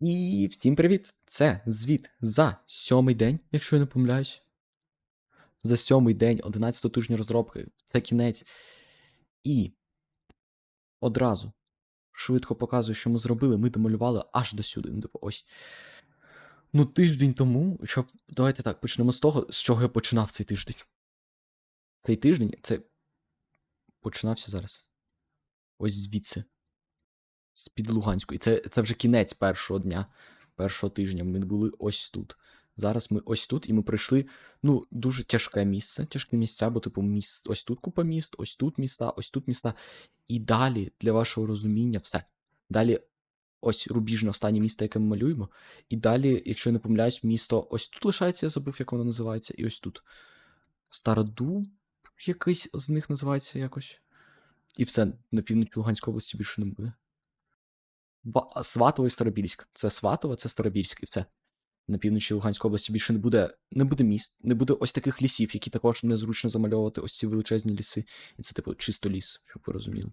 І всім привіт! Це звіт за сьомий день, якщо я не помиляюсь. За сьомий день 11 тижня розробки. Це кінець. І одразу швидко показую, що ми зробили. Ми домалювали аж до сюди. Ну, типу, ось. Ну, тиждень тому, щоб. Давайте так, почнемо з того, з чого я починав цей тиждень. Цей тиждень це починався зараз. Ось звідси. З-під Луганську. І це, це вже кінець першого дня, першого тижня. Ми були ось тут. Зараз ми ось тут, і ми пройшли ну, дуже тяжке місце, тяжкі місця, бо, типу, міст, ось тут купа міст, ось тут міста, ось тут міста. І далі, для вашого розуміння, все. Далі ось рубіжне останнє місто, яке ми малюємо. І далі, якщо я не помиляюсь, місто ось тут лишається, я забув, як воно називається, і ось тут. Стародуб якийсь з них називається якось. І все, на півночі Луганської області більше не буде. Сватово і Старобільськ. Це Сватово, це Старобільськ, і все. На півночі Луганської області більше не буде, не буде міст, не буде ось таких лісів, які також незручно замальовувати, ось ці величезні ліси. І це, типу, чисто ліс, щоб ви розуміли.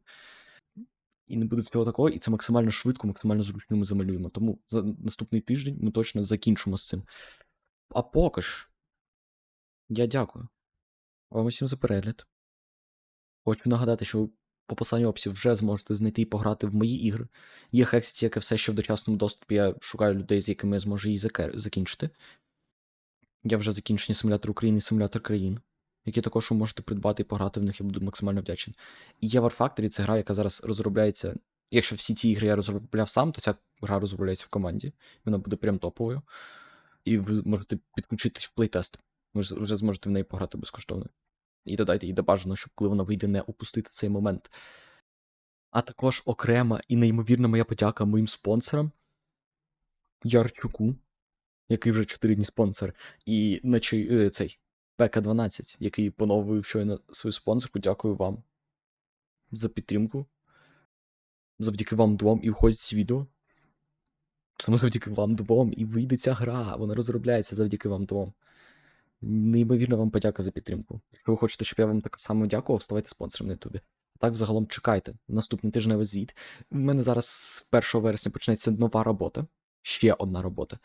І не буде всього такого, і це максимально швидко, максимально зручно ми замалюємо. Тому за наступний тиждень ми точно закінчимо з цим. А поки ж, я дякую вам усім за перегляд. Хочу нагадати, що по посланню описі вже зможете знайти і пограти в мої ігри. Є Hexit, яке все ще в дочасному доступі. Я шукаю людей, з якими я зможу її закінчити. Я вже закінчені симулятор України і симулятор країн, які також ви можете придбати і пограти в них, я буду максимально вдячний. І є War Factory, це гра, яка зараз розробляється. Якщо всі ці ігри я розробляв сам, то ця гра розробляється в команді. Вона буде прям топовою. І ви можете підключитись в плейтест. Ви вже зможете в неї пограти безкоштовно. І додайте їй бажано, щоб коли вона вийде, не упустити цей момент. А також окрема і неймовірна моя подяка моїм спонсорам Ярчуку, який вже 4 дні спонсор, і наче, цей ПК-12, який поновив щойно свою спонсорку. Дякую вам за підтримку. Завдяки вам двом і входять ці відео. Саме завдяки вам двом і вийде ця гра. Вона розробляється завдяки вам двом. Неймовірна вам подяка за підтримку. Якщо ви хочете, щоб я вам так само дякував, ставайте спонсором на Ютубі. Так, взагалом чекайте. Наступний тижневий звіт. У мене зараз з 1 вересня почнеться нова робота. Ще одна робота.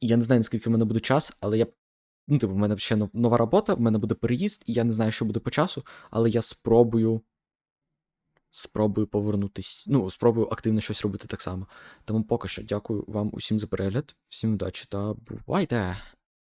І я не знаю, наскільки в мене буде час, але я. Ну, типу, в мене ще нова робота, в мене буде переїзд, і я не знаю, що буде по часу, але я спробую. Спробую повернутись. Ну, спробую активно щось робити так само. Тому поки що дякую вам усім за перегляд, всім удачі та бувайте!